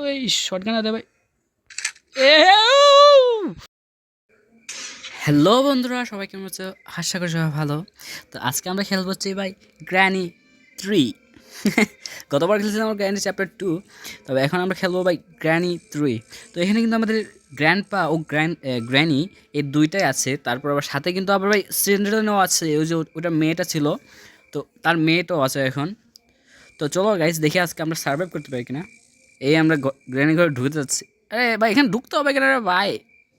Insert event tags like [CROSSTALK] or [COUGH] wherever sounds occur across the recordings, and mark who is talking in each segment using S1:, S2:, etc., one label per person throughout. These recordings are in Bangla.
S1: ওই শটগান দে ভাই। এ হ্যালো বন্ধুরা, সবাই কেমন হচ্ছে আশা করি সবাই ভালো। তো আজকে আমরা খেলব হচ্ছে ভাই গ্র্যানি থ্রি গতবার খেলেছিলাম আমরা গ্র্যানি চ্যাপ্টার টু তবে এখন আমরা খেলব ভাই গ্র্যানি থ্রি তো এখানে কিন্তু আমাদের গ্র্যান্ড পা ও গ্র্যান্ড গ্র্যানি এই দুইটাই আছে, তারপর আবার সাথে কিন্তু আবার ভাই সিন্ডারও আছে, ওই যে ওটা মেয়েটা ছিল। তো তার মেয়েটাও আছে এখন। তো চলো গাইস দেখি আজকে আমরা সার্ভাইভ করতে পারি কিনা। এই আমরা গ্র্যানি ঘরে ঢুকতে যাচ্ছি। আরে ভাই, এখানে ঢুকতে হবে কেন ভাই?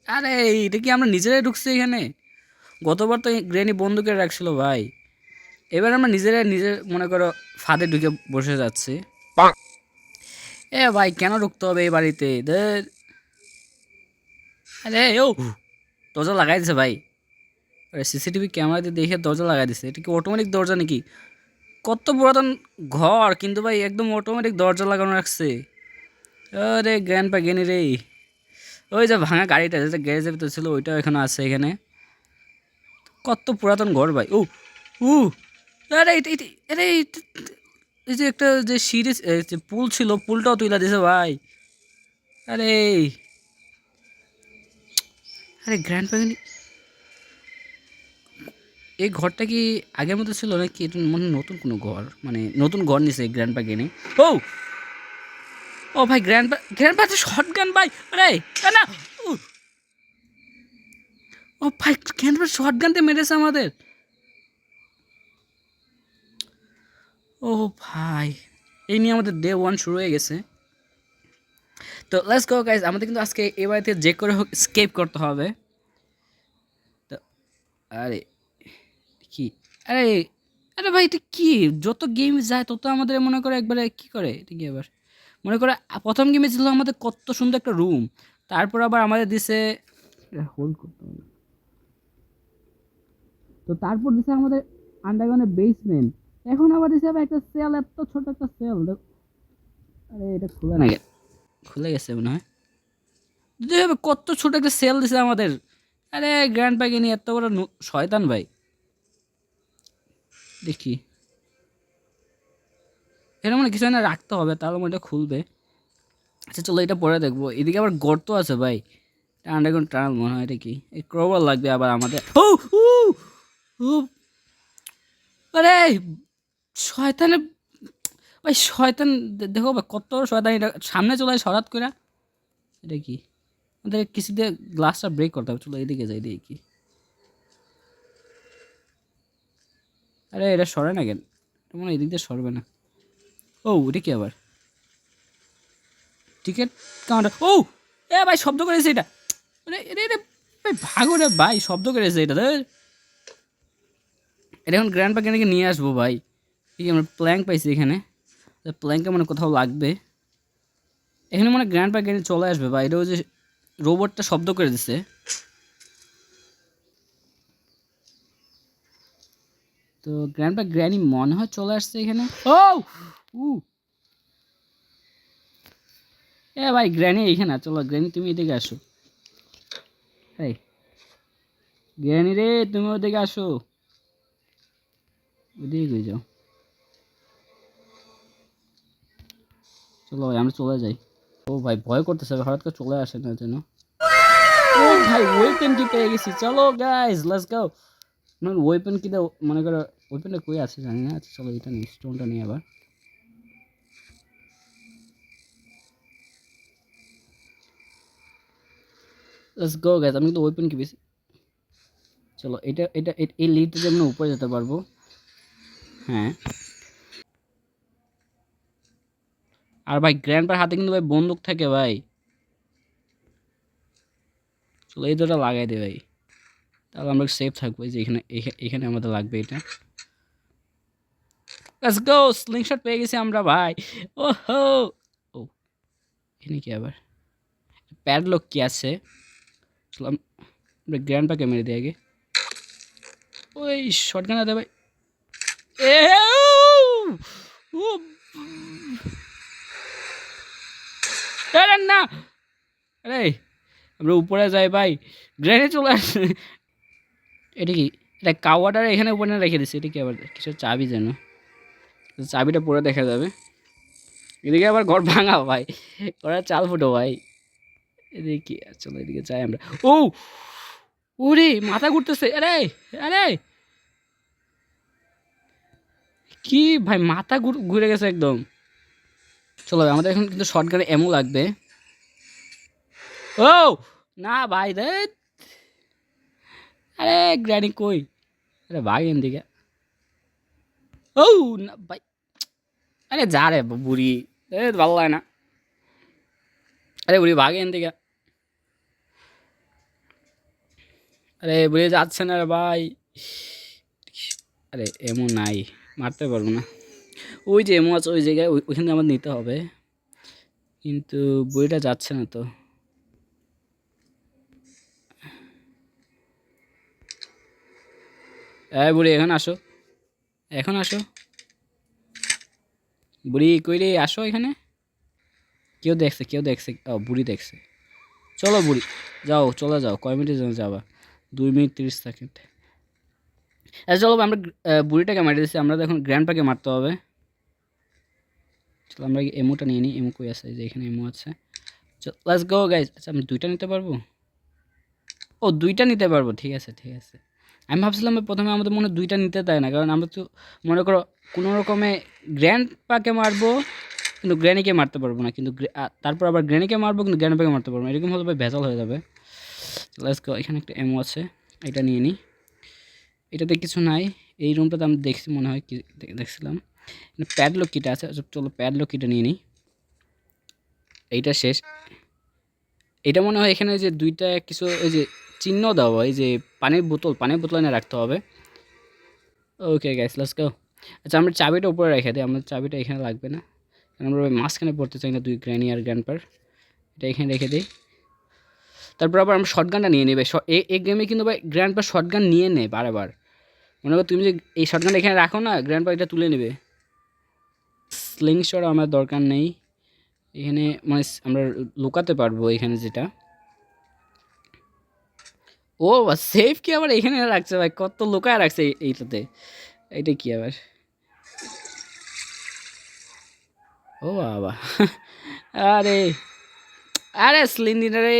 S1: আরে, এটা কি আমরা নিজেরাই ঢুকছি এখানে? গতবার তো গ্রেনি বন্ধ করে রাখছিল ভাই। এবার আমরা নিজেরাই নিজের, মনে করো, ফাঁদে ঢুকে বসে যাচ্ছি। এ ভাই, কেন ঢুকতে হবে এই বাড়িতে? আরে, ও, দরজা লাগাই দিছে ভাই। আরে, সিসিটিভি ক্যামেরাতে দেখে দরজা লাগাই দিছে। এটা কি অটোমেটিক দরজা নাকি? কত পুরাতন ঘর, কিন্তু ভাই, একদম অটোমেটিক দরজা লাগানো রাখছে। আরে গ্র্যান্ড পা গেনি রে। ওই যে ভাঙা গাড়িটা যেটা গ্যারেজের ভিতরে ছিল, ওইটাও এখানে আছে এখানে। কত পুরাতন ঘর ভাই। ও উ। আরে আরে এই যে একটা যে সিরিজ পুল ছিল, পুলটাও তুইলা দিছে ভাই। আরে আরে গ্র্যান্ড প্যাগনি এই ঘরটা কি আগের মতো ছিল নাকি? এটা মনে নতুন কোনো ঘর। মানে নতুন ঘর নিছে গ্র্যান্ড প্যাগনি ও! ও ভাই গ্র্যান্ড গ্র্যান্ড শর্ট গান ভাই। আরে, না ও ভাই গ্র্যান্ড পা শর্ট গান দিয়ে মেরেছে আমাদের। ও ভাই, এই নিয়ে আমাদের ডে ওয়ান শুরু হয়ে গেছে। তো লেটস গো গাইজ আমাদের কিন্তু আজকে এ বাড়িতে যে করে হোক স্কেপ করতে হবে। তো, আরে, কি? আরে আরে ভাই, এটা কি? যত গেম যায়, তত আমাদের মনে করে একবারে কি করে? এটা কি আবার? মনে করে প্রথম গেমে ছিল আমাদের কত সুন্দর একটা রুম তারপর আবার আমাদের দিছে হোল্ড করতে হবে তো তারপর দিছে আমাদের আন্ডারগ্রাউন্ডের বেসমেন্ট এখন আবার দিছে আবার একটা সেল এত ছোট একটা সেল আরে এটা খুলে না খুলে গেছে মনে হয়। ভাই, কত ছোট একটা সেল দিছে আমাদের। আরে গ্র্যান্ড নিয়ে এত বড় শয়তান ভাই। দেখি। এটা মানে কিছু না রাখতে হবে, তাহলে মনে খুলবে। আচ্ছা চলো এটা পরে দেখব। এদিকে আবার গর্ত আছে ভাই। এটা আন্ডারগ্রাউন্ড টানেল মনে হয় এটা কি? এই ক্রোবার লাগবে আবার আমাদের। ও আরে, শয়তানে, ভাই শয়তান দেখো ভাই কত শয়তান এটা। সামনে চলে আসে হঠাৎ করে এটা কি? আমাদের কিছু দিয়ে গ্লাসটা ব্রেক করতে হবে। চলো এদিকে যাই, দেখি। কি আরে, এটা সরে না কেন? মনে হয় এদিক দিয়ে সরবে না। ও, এটা কি আবার? Ticket counter. ও, এ ভাই, শব্দ করেছে এটা। রে রে ভাই, ভাগো রে ভাই, শব্দ করেছে এটা এটা এখন গ্র্যান্ড প্যাকেটকে নিয়ে আসব ভাই। ঠিক আমরা প্ল্যাঙ্ক পাইছি এখানে। প্ল্যাঙ্কটা মানে কোথাও লাগবে। এখানে মানে গ্র্যান্ড প্যাকেট চলে আসবে ভাই। এটা ওই যে রোবটটা শব্দ করে দিছে। তো গ্র্যান্ড প্যাক গ্র্যানি মনে হয় চলে আসছে এখানে। ও! উ! এ ভাই, গ্র্যানি এইখানে, চলো গ্র্যানি, তুমি এদিকে আসো। এই, গ্র্যানি রে, তুমি ওদিকে আসো। ওদিকে যাও। চলো ভাই, আমরা চলে যাই। ও ভাই, ভয় করতেছে, হঠাৎ করে চলে আসে না যেন। ও ভাই ওয়েপেন কি পেয়ে গেছি। চলো গাইজ লেটস গো মানে ওয়েপেন কি মনে করো ওয়েপেনটা কই আছে জানি না আচ্ছা চলো এটা নিই স্টোনটা নিই আবার। লেটস গো গাইজ আমি কিন্তু ওয়েপেন কি বেশি চলো, এটা এটা এই লিডটা দিয়ে আমরা উপরে যেতে পারব। হ্যাঁ। আর ভাই গ্র্যান্ডপার হাতে কিন্তু ভাই বন্দুক থাকে ভাই। চলো, এই দুটো লাগাই দে ভাই। তাহলে আমরা সেফ থাকব যে এখানে, এখা- এখানে আমাদের লাগবে এটা। লেটস গো স্লিংশট পেয়ে গেছি আমরা ভাই। ও হো ও, এখানে কি আবার? প্যাডলক কি আছে? আমরা গ্র্যান্ড পাকে মেরে দিই আগে। ওই, শটগান দে ভাই। এ না! আরে, আমরা উপরে যাই ভাই। গ্রেনে চলে আসছে এটা কি? এটা কাওয়াটার এখানে উপরে রেখে দিচ্ছে এটা কি আবার কিছু চাবি যেন? চাবিটা পরে দেখা যাবে। এদিকে আবার ঘর ভাঙা, ভাই। ওরা চাল ফুটো, ভাই। এদিকে চলো, এদিকে যাই আমরা। ও! ওরে, মাথা ঘুরতেছে। আরে আরে! কি, ভাই, মাথা ঘুর- গেছে একদম। চলো আমাদের এখন কিন্তু শর্ট গানে এমও লাগবে। ও! না, ভাই, রে! আরে গ্র্যানি কই? আরে ভাই এন দিকে ও, না, ভাই আরে যা রে বুড়ি এ ভালো লাগে না আরে বুড়ি ভাগে এন দিকে আরে বুড়ি যাচ্ছে না রে ভাই আরে এমন নাই মারতে পারব না ওই যে এমন আছে ওই জায়গায় ওইখানে আমার নিতে হবে কিন্তু বইটা যাচ্ছে না তো এই বুড়ি এখন আসো এখন আসো বুড়ি কই রে আসো এখানে। কেউ দেখছে কেউ দেখছে, ও বুড়ি দেখছে। চলো বুড়ি, যাও, চলে যাও, কয় মিনিটের জন্য যাবা? দুই মিনিট তিরিশ সেকেন্ড। আচ্ছা চলো আমরা বুড়িটাকে মারি দিচ্ছি আমরা তো এখন গ্র্যান্ড পাকে মারতে হবে। চলো আমরা এমোটা নিয়ে নিই, এমো কই আছে যে এখানে এমো আছে। লাস গো গাইজ আচ্ছা আমি দুইটা নিতে পারব? ও, দুইটা নিতে পারব, ঠিক আছে ঠিক আছে। আমি ভাবছিলাম প্রথমে আমাদের মনে দুইটা নিতে দেয় না কারণ আমরা তো মনে করো কোনো রকমে গ্র্যান্ড পাকে মারবো কিন্তু গ্র্যানিকে মারতে পারব না কিন্তু তারপর আবার গ্র্যানিকে মারবো কিন্তু গ্র্যান্ড পাকে মারতে পারব না। এরকম হলে ভাই ভেজাল হয়ে যাবে। এখানে একটা এমও আছে এটা নিয়ে নিই এটাতে কিছু নাই এই রুমটাতে আমি দেখছি মনে হয় কি দেখছিলাম। প্যাডলক কিটা আছে আচ্ছা, চলো প্যাডলক কিটা নিয়ে নিই এইটা শেষ। এটা মনে হয় এখানে যে দুইটা কিছু ওই যে চিহ্ন দেওয়া এই যে পানির বোতল পানির বোতল এনে রাখতে হবে। ওকে গ্যাস লাস গো আচ্ছা আমরা চাবিটা উপরে রেখে দিই, আমাদের চাবিটা এখানে লাগবে না। কারণ আমরা মাঝখানে পড়তে চাই না, দুই গ্র্যানি আর গ্র্যান্ডপার এটা এখানে রেখে দিই। তারপর আবার আমরা শর্টগানটা নিয়ে নেবে। এই গেমে কিন্তু ভাই গ্র্যান্ডপার শর্টগান নিয়ে নেয় বারবার। মনে করো তুমি যে এই শর্টগানটা এখানে রাখো না গ্র্যান্ডপার এটা তুলে নেবে। স্লিং শট আমার দরকার নেই। এখানে মানে আমরা লুকাতে পারব এখানে যেটা। ও সেফ কি আবার এখানে রাখছে? ভাই কত লুকায় রাখছে এইটাতে? এটা কি আবার? ও বাবা। আরে আরে সিলিন্ডার রে।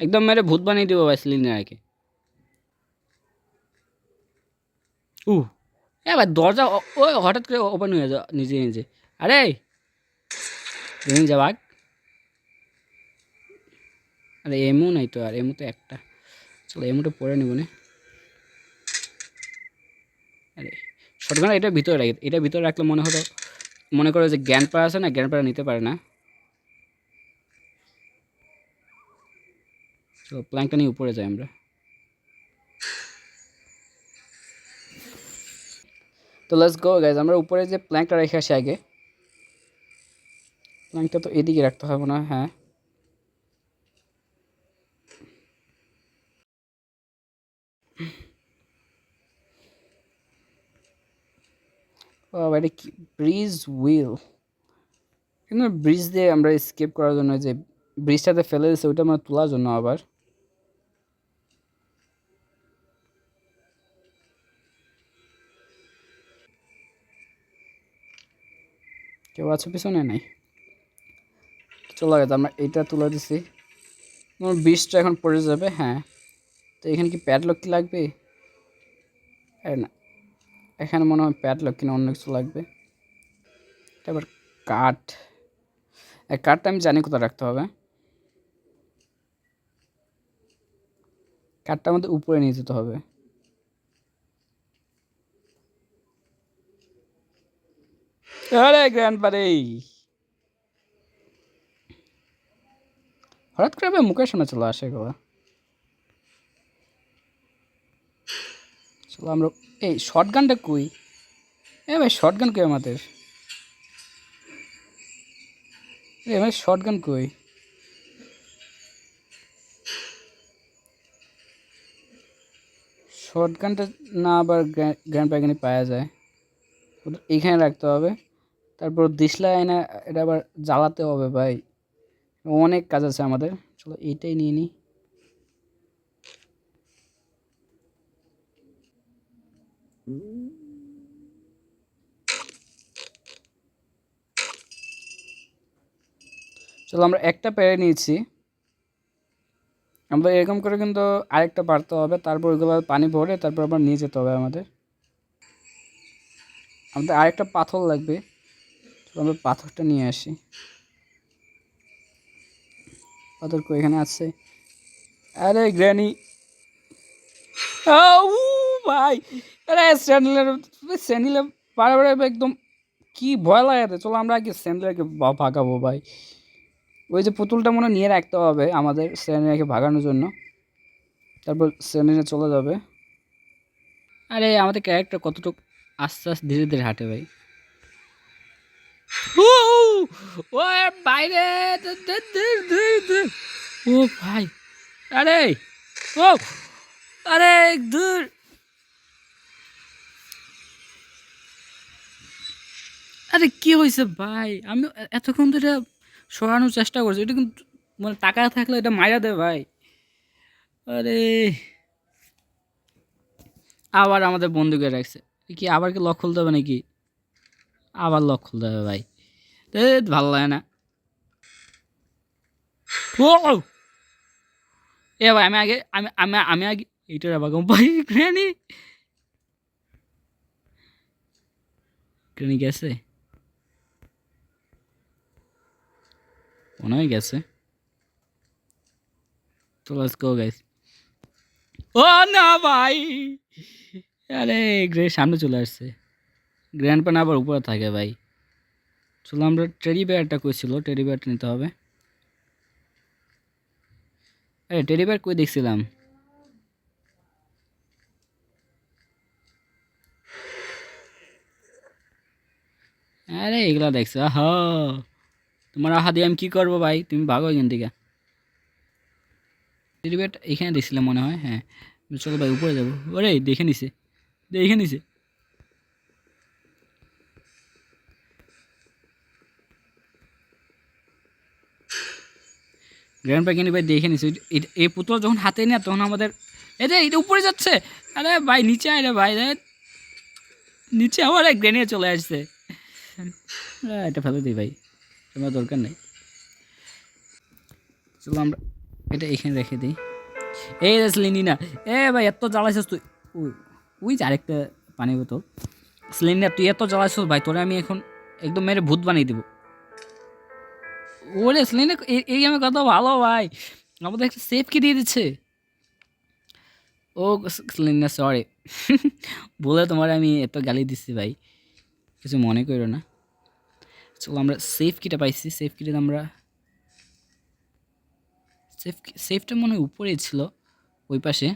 S1: একদম মেরে ভূত বানিয়ে দিব ভাই সিলিন্ডারকে উ এ ভাই দরজা ও হঠাৎ করে ওপেন হয়ে যা নিজে নিজে। আরে তুমি যা ভাগ আরে এমও নাই তো আর, এমও তো একটা। চলো এমওটা পরে নেব না। আরে শর্টগান এটা ভিতরে রাখি, এটা ভিতরে রাখলে মনে হতো, মনে করো যে জ্ঞান পাড়া আছে না, জ্ঞান পাড়া নিতে পারে না। চলো প্ল্যাঙ্কটা নিয়ে উপরে যাই আমরা। তো লেটস গো গাইজ আমরা উপরে যে প্ল্যাঙ্কটা রেখে আসি আগে, প্ল্যাঙ্কটা তো এদিকে রাখতে হবে না হ্যাঁ। এটা কি? ব্রিজ হুইল কিন্তু ব্রিজ দিয়ে আমরা স্কেপ করার জন্য যে ব্রিজটাতে ফেলে দিয়েছে, ওইটা আমরা তোলার জন্য আবার। কেউ আছে পিছনে? নাই। চলে গেছে আমরা এইটা তুলে দিছি। আমার ব্রিজটা এখন পড়ে যাবে হ্যাঁ। তো এখানে কি প্যাডলক কি লাগবে না। এখানে মনে হয় প্যাডলক কিনা অন্য কিছু লাগবে। এবার কাঠ কাঠটা আমি জানি কোথায় রাখতে হবে। কাঠটা আমাদের উপরে নিয়ে যেতে হবে। হঠাৎ করে আবার মুখের সামনে চলে আসে এগুলো। চলো আমরা এই শর্ট গানটা কই? এ ভাই শর্ট গান কই আমাদের? এ ভাই শর্ট গান কই? শর্ট গানটা না আবার গ্র্যান্ড প্যাগানি পাওয়া যায়। এইখানে রাখতে হবে। তারপর দিশলা আয়না এটা আবার জ্বালাতে হবে ভাই। অনেক কাজ আছে আমাদের। চলো এইটাই নিয়ে নিই চলো আমরা একটা পেরে নিয়েছি। আমরা এরকম করে কিন্তু আরেকটা পারতে হবে, তারপর ওইগুলো পানি ভরে তারপর আবার নিয়ে যেতে হবে আমাদের। আমাদের আরেকটা পাথর লাগবে। আমরা পাথরটা নিয়ে আসি। পাথর কো এখানে আছে। আরে গ্র্যানি। ভাই। আরে স্যান্ডেলের স্যান্ডেলের বারে একদম কি ভয় লাগে চলো আমরা আগে স্যান্ডেলকে ভাগাবো ভাই। ওই যে পুতুলটা মনে নিয়ে রাখতে হবে আমাদের স্যান্ডেলকে ভাগানোর জন্য। তারপর স্যান্ডেলে চলে যাবে। আরে আমাদের ক্যারেক্টার কতটুকু আস্তে আস্তে ধীরে ধীরে হাঁটে ভাই। ও ও বাইরে। ও ভাই আরে ও আরে দূর আরে কি হয়েছে ভাই? আমি এতক্ষণ ধরে সরানোর চেষ্টা করছি। এটা কিন্তু মানে টাকা থাকলে এটা মায়া দে ভাই। আরে। আবার আমাদের বন্ধুকে রাখছে। কি আবার কি লক খুলতে হবে নাকি? আবার লক খুলতে হবে ভাই। ভালো লাগে না। এ ভাই, আমি আগে, আমি আমি আমি আগে এইটার আবার ভাই গ্র্যানি গ্র্যানি গেছে? মনে হয় গেছে। তো লেটস গো গাইস ও না ভাই। আরে গ্রে সামনে চলে আসছে। গ্র্যান্ড প্যান আবার উপরে থাকে ভাই। চলো আমরা টেডি বেয়ারটা কইছিল টেডি বেয়ারটা নিতে হবে। আরে টেডি বেয়ার কই দেখছিলাম? আরে, এগুলা দেখছ? হ তোমার আহা দিয়ে আমি কী করব ভাই? তুমি ভাগো এখান থেকে। বেয়ারটা এখানে দেখছিলাম মনে হয় হ্যাঁ। চলো ভাই, উপরে যাব। ওরে, দেখে নিছে। দেখে নিছে। গ্র্যান্ড প্যাকেনি ভাই দেখে নিছে। এই- পুতুল যখন হাতে নেয়, তখন আমাদের যে এটা উপরে যাচ্ছে। আরে ভাই, নিচে আয় রে ভাই নিচে আবার এক চলে আসছে। এটা ফেলে দিই ভাই। তোমার দরকার নেই। চলো আমরা এটা এখানে রেখে দিই। এই স্লিনি না এ ভাই এত জ্বালাইছিস তুই। ওই যে আরেকটা পানি বোতল। স্লিনি তুই এত জ্বালাইছিস ভাই, তোরে আমি এখন একদম মেরে ভূত বানিয়ে দেবো। ওরে স্লিনে এই গেমে কত ভালো ভাই। আমাদের একটা সেফ কি দিয়ে দিচ্ছে? ও স্লিনা সরি [LAUGHS] বলে তোমার আমি এত গালি দিচ্ছি ভাই। কিছু মনে করো না। চলো আমরা সেফ কিটা পাইছি সেফ কিটা আমরা সেফ সেফটা মনে হয় উপরেই ছিল, ওই পাশে?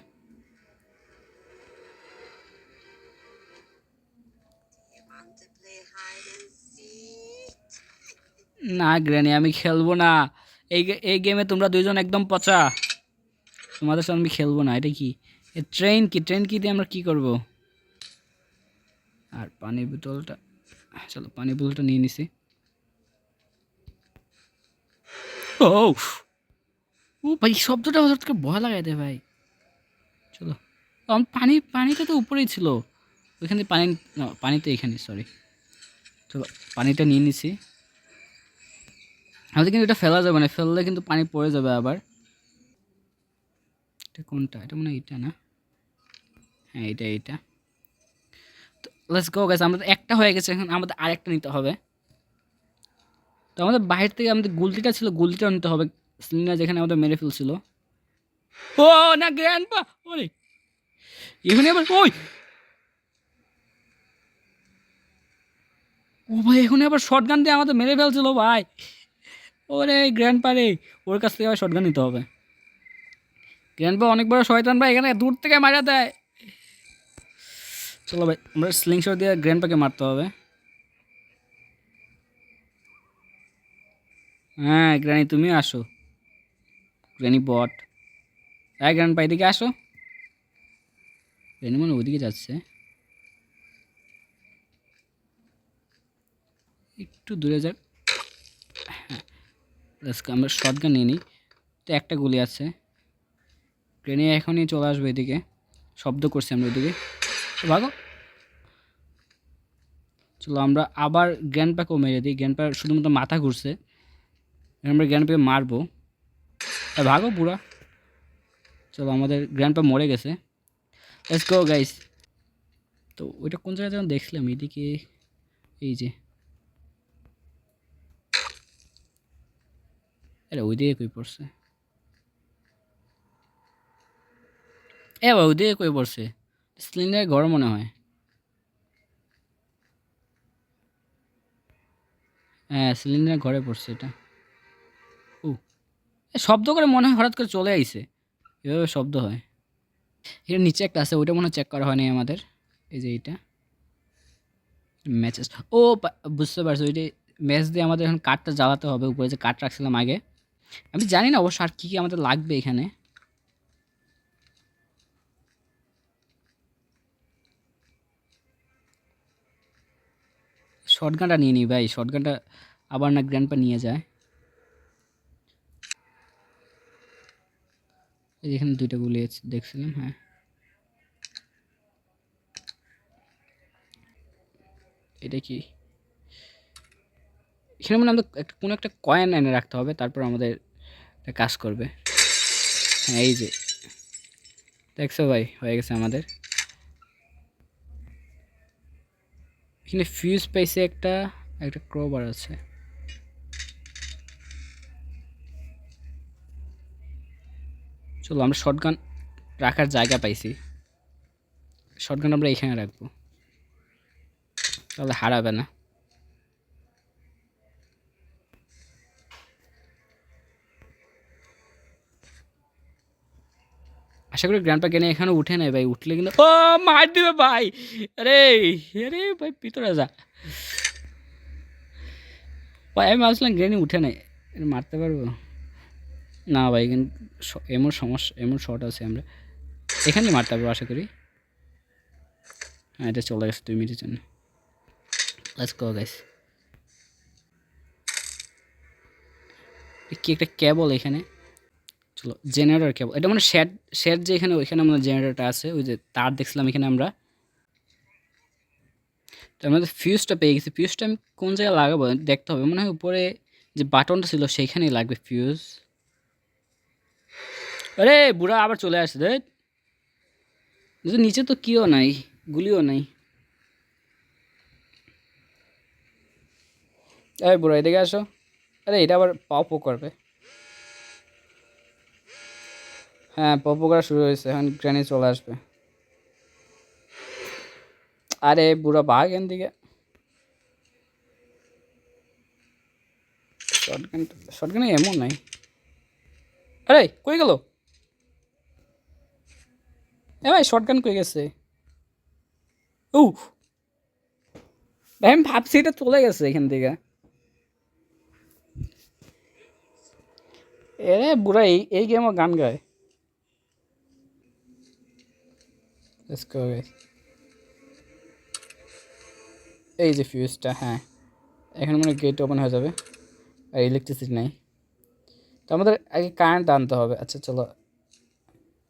S1: না গ্র্যানি আমি খেলব না। এই এই গেমে তোমরা দুইজন একদম পচা। তোমাদের সাথে আমি খেলব না, এটা কি? ট্রেন কি ট্রেন কি দিয়ে আমরা কি করব? আর পানির বোতলটা, চলো, পানির বোতলটা নিয়ে নিছি। ও ভাই শব্দটা করে ভয় লাগাই দে ভাই। চলো। পানি, পানিটা তো উপরেই ছিল। ওইখানে পানি পানি তো এখানে সরি চলো পানিটা নিয়ে নিছি। আমাদের কিন্তু এটা ফেলা যাবে না, ফেললে কিন্তু পানি পড়ে যাবে আবার। এটা কোনটা? এটা মনে এটা না? হ্যাঁ এটা এটা। তো লেটস গো গেছে আমাদের একটা হয়ে গেছে, এখন আমাদের আরেকটা নিতে হবে। তো আমাদের বাইরে থেকে আমাদের গুলতিটা ছিল, গুলতিটা নিতে হবে। সিলিনা যেখানে আমাদের মেরে ফেলছিল। ও, না গ্র্যান্ড পা ওরে। এখানে আবার, ওই। ও ভাই, এখন আবার শর্ট গান দিয়ে আমাদের মেরে ফেলছিল, ভাই। ওরে গ্র্যান্ড পারে ওর কাছ থেকে আবার শর্ট গান নিতে হবে। গ্র্যান্ড পা অনেক বড় শয়তান, ভাই। এখানে দূর থেকে মারা দেয়। চলো ভাই, আমরা স্লিং শট দিয়ে গ্র্যান্ড পাকে মারতে হবে। হ্যাঁ গ্র্যানি তুমি আসো। গ্র্যানি বট। হ্যাঁ গ্র্যান্ড পা এদিকে আসো। গ্রানি মানে ওদিকে যাচ্ছে। একটু দূরে যাক। হ্যাঁ আমরা শর্ট গান নিয়ে নিই। তো একটা গুলি আছে। ট্রেনে এখনই চলে আসবে এদিকে। শব্দ করছি আমরা ওইদিকে। ভাগো। চলো, আমরা আবার গ্র্যান্ড প্যাকও মেরে দিই। গ্র্যান্ড প্যাক শুধুমাত্র মাথা ঘুরছে। আমরা গ্র্যান্ডপাকে মারবো। ভাগো বুড়া চলো, আমাদের গ্র্যান্ডপা মরে গেছে। লেটস গো গাইস তো ওইটা কোন জায়গায় যখন দেখছিলাম? এদিকে এই যে। আরে ওইদিকে কই পড়ছে? এ বাবা ওইদিকে কই পড়ছে? সিলিন্ডার গরম মনে হয়। হ্যাঁ সিলিন্ডার ঘরে পড়ছে এটা। শব্দ করে মনে হয় হঠাৎ করে চলে আইছে। এভাবে শব্দ হয়। এর নিচে একটা আছে, ওইটা মনে হয় চেক করা হয়নি আমাদের। এই যে এইটা। ম্যাচেস ও বুঝতে পারছি, ওইটা ম্যাচ দিয়ে আমাদের এখন কাঠটা জ্বালাতে হবে, উপরে যে কাঠ রাখছিলাম আগে। আমি জানি না অবশ্য আর কী কী আমাদের লাগবে এখানে। শর্টগানটা নিয়ে নিই ভাই শর্টগানটা আবার না গ্র্যান্ডপা নিয়ে যায়। এই এখানে দুইটা গুলি দেখছিলাম হ্যাঁ। এটা কি? এখানে মানে আমাদের একটা, কোনো একটা কয়েন এনে রাখতে হবে, তারপর আমাদের কাজ করবে। হ্যাঁ এই যে। দেখছ ভাই, হয়ে গেছে আমাদের। এখানে ফিউজ পাইছে একটা একটা ক্রোবার আছে। চলো, আমরা শর্টগান রাখার জায়গা পাইছি। শর্টগান আমরা এখানে রাখব। তাহলে হারাবে না। আশা করি গ্র্যান্ডপা কেনে এখানে উঠে নেয় ভাই, উঠলে কিন্তু ও, মার দিবে ভাই! আরে আরে ভাই ভিতরে যা। ভাই, আমি ভাবছিলাম গ্রেনি উঠে নেয় মারতে পারব? না ভাই স- এমন সমস্যা, এমন শর্ট আছে আমরা। এখানে মারতে পারব, আশা করি। হ্যাঁ এটা চলে গেছে দুই মিনিটের জন্য। কি একটা কেবল এখানে? চলো জেনারেটর কেবল এটা মানে শেড শেড যে এখানে, ওইখানে আমাদের জেনারেটরটা আছে, ওই যে তার দেখছিলাম এখানে আমরা। আমাদের ফিউজটা পেয়ে গেছি। ফিউজটা আমি কোন জায়গায় লাগাবো? দেখতে হবে। মনে হয় উপরে যে বাটনটা ছিল সেইখানেই লাগবে ফিউজ আরে বুড়া আবার চলে আসছে, দেখ। নিচে তো কিও নাই, গুলিও নাই। আরে বুড়া, এদিকে আসো। আরে এটা আবার পপও করবে। হ্যাঁ পপও করা শুরু হয়েছে, এখন ট্রেনে চলে আসবে। আরে বুড়া, বাঘ এন দিকে শর্টগান শর্টগানে এমন নাই। আরে, কই গেল? এ ভাই শর্টগান কই গেছে? ও ভাই আমি ভাবছি এটা চলে গেছে এখান থেকে। এরে বুড়া, এই এই গেমও গান গায়. এই যে ফিউজটা হ্যাঁ। এখন মানে গেট ওপেন হয়ে যাবে। আর ইলেকট্রিসিটি নেই। তো আমাদের আগে কারেন্ট আনতে হবে। আচ্ছা চলো।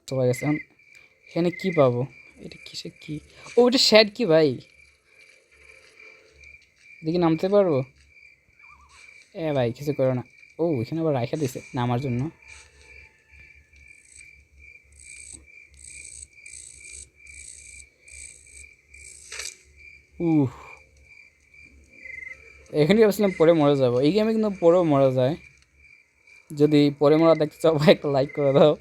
S1: চলে গেছে। এখন এখানে কি পাবো? এটা কিসে কি? ও, এটা শ্যাড কি ভাই? দেখি নামতে পারব? এ ভাই, কিছু করো না। ও, এখানে আবার রাখা দিছে নামার জন্য। এখানে ভাবছিলাম পরে মরে যাব। এই গেমে কিন্তু পরেও মরা যায়। যদি পরে মরা দেখতে চাও একটা লাইক করে দাও।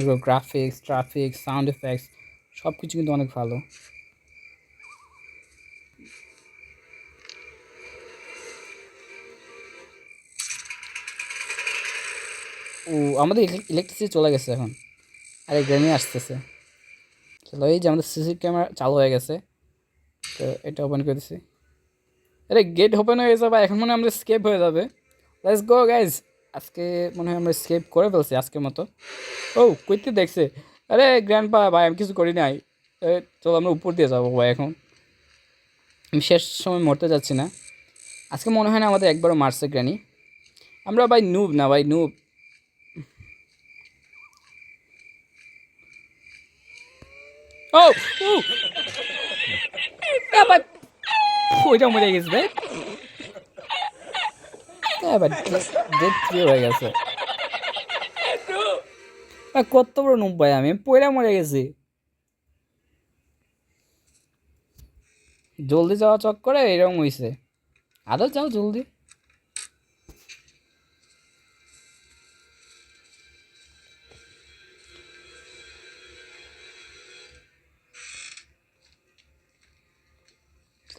S1: গ্রাফিক্স ট্রাফিক সাউন্ড এফেক্টস সব কিছু কিন্তু অনেক ভালো। ও, আমাদের ইলেকট্রিসিটি চলে গেছে এখন। আরে গ্রেনি আসতেছে। চলো, এই যে আমাদের সিসি ক্যামেরা চালু হয়ে গেছে। তো এটা ওপেন করে দিছি। আরে গেট ওপেন হয়ে গেছে বা এখন মনে হয় আমরা স্কেপ হয়ে যাবে। লেটস গো গাইজ আজকে মনে হয় আমরা স্কেপ করে ফেলছি আজকের মতো। ও, কইতে দেখছে। আরে গ্র্যান্ড পা ভাই, আমি কিছু করি নাই। চলো আমরা উপর দিয়ে যাব ভাই এখন। আমি শেষ সময় মরতে যাচ্ছি না। আজকে মনে হয় না আমাদের একবারও মারছে গ্র্যানি। আমরা ভাই নুব না ভাই নুব ও ওইটা মরে গেছে ভাই হ্যাঁ ভাই ডেট [LAUGHS] হয়ে গেছে। কত বড় ভাই আমি? পয়লা মরে গেছি। জলদি যাওয়া চক করে এরকম হয়েছে আদৌ যাও জলদি।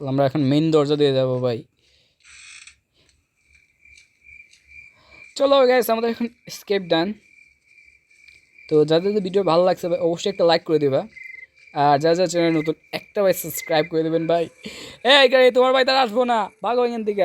S1: আমরা এখন মেইন দরজা দিয়ে যাব ভাই। চলো গাইস আমাদের এখন স্কেপ ডান তো যাদের ভিডিও ভালো লাগছে, ভাই, অবশ্যই একটা লাইক করে দেবা। আর যা যা চ্যানেল নতুন, একটা ভাই সাবস্ক্রাইব করে দেবেন, ভাই। এই গাড়ি তোমার ভাই তার আসব না ভাগো এখান থেকে।